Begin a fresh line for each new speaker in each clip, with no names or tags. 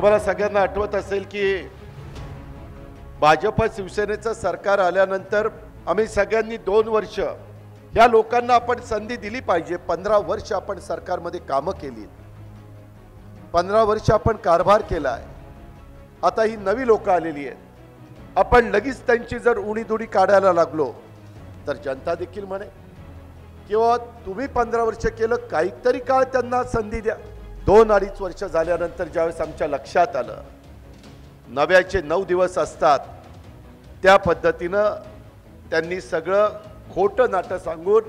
तुम्हाला सगळ्यांना आठवत असेल की भाजप शिवसेनेचं सरकार आल्यानंतर आम्ही सगळ्यांनी दोन वर्ष या लोकांना आपण संधी दिली पाहिजे. पंधरा वर्ष आपण सरकारमध्ये कामं केली. पंधरा वर्ष आपण कारभार केला आहे. आता ही नवी लोकं आलेली आहेत. आपण लगेच त्यांची जर उणीदुडी काढायला लागलो तर जनता देखील म्हणे किंवा तुम्ही पंधरा वर्ष केलं काहीतरी काळ त्यांना संधी द्या. दोन अडीच वर्ष झाल्यानंतर ज्यावेळेस आमच्या लक्षात आलं नव्याचे नऊ दिवस असतात त्या पद्धतीनं त्यांनी सगळं खोटं नाटं सांगून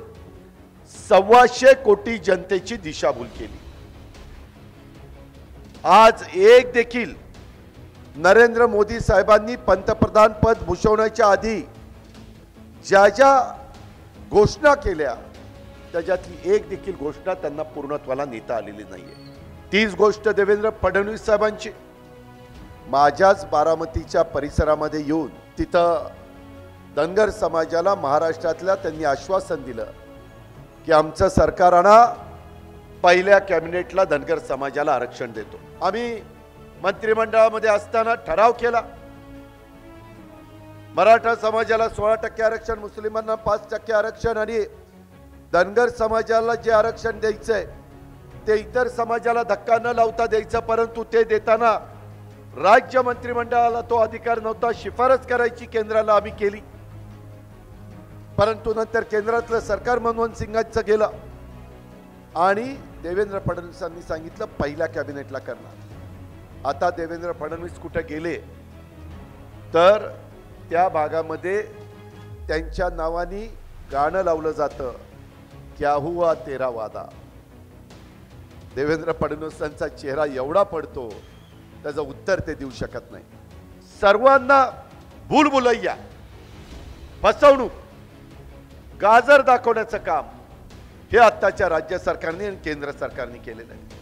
सव्वाशे कोटी जनतेची दिशाभूल केली. आज एक देखील नरेंद्र मोदी साहेबांनी पंतप्रधान पद भूषवण्याच्या आधी ज्या ज्या घोषणा केल्या त्याच्यातली एक देखील घोषणा त्यांना पूर्णत्वाला नेता आलेली नाहीये. तीच गोष्ट देवेंद्र फडणवीस साहेबांची. माझ्याच बारामतीच्या परिसरामध्ये येऊन तिथं धनगर समाजाला महाराष्ट्रातल्या त्यांनी आश्वासन दिलं की आमचं सरकार आणा पहिल्या कॅबिनेटला धनगर समाजाला आरक्षण देतो. आम्ही मंत्रिमंडळामध्ये असताना ठराव केला. मराठा समाजाला सोळा टक्के आरक्षण मुस्लिमांना पाच टक्के आरक्षण आणि धनगर समाजाला जे आरक्षण द्यायचंय ते इतर समाजाला धक्का न लावता द्यायचं परंतु ते देताना राज्य मंत्रिमंडळाला तो अधिकार नव्हता. शिफारस करायची केंद्राला आम्ही केली. परंतु नंतर केंद्रातलं सरकार मनमोहन सिंगांचं गेलं. आणि देवेंद्र फडणवीसांनी सांगितलं पहिल्या कॅबिनेटला करणार. आता देवेंद्र फडणवीस कुठं गेले? तर त्या भागामध्ये त्यांच्या नावानी गाणं लावलं जातं क्या हुआ तेरा वादा. देवेंद्र फडणवीसांचा चेहरा एवढा पडतो त्याचं उत्तर ते देऊ शकत नाही. सर्वांना भूलभुलैया फसवणूक गाजर दाखवण्याचं काम हे आत्ताच्या राज्य सरकारने आणि केंद्र सरकारने केलेलं आहे.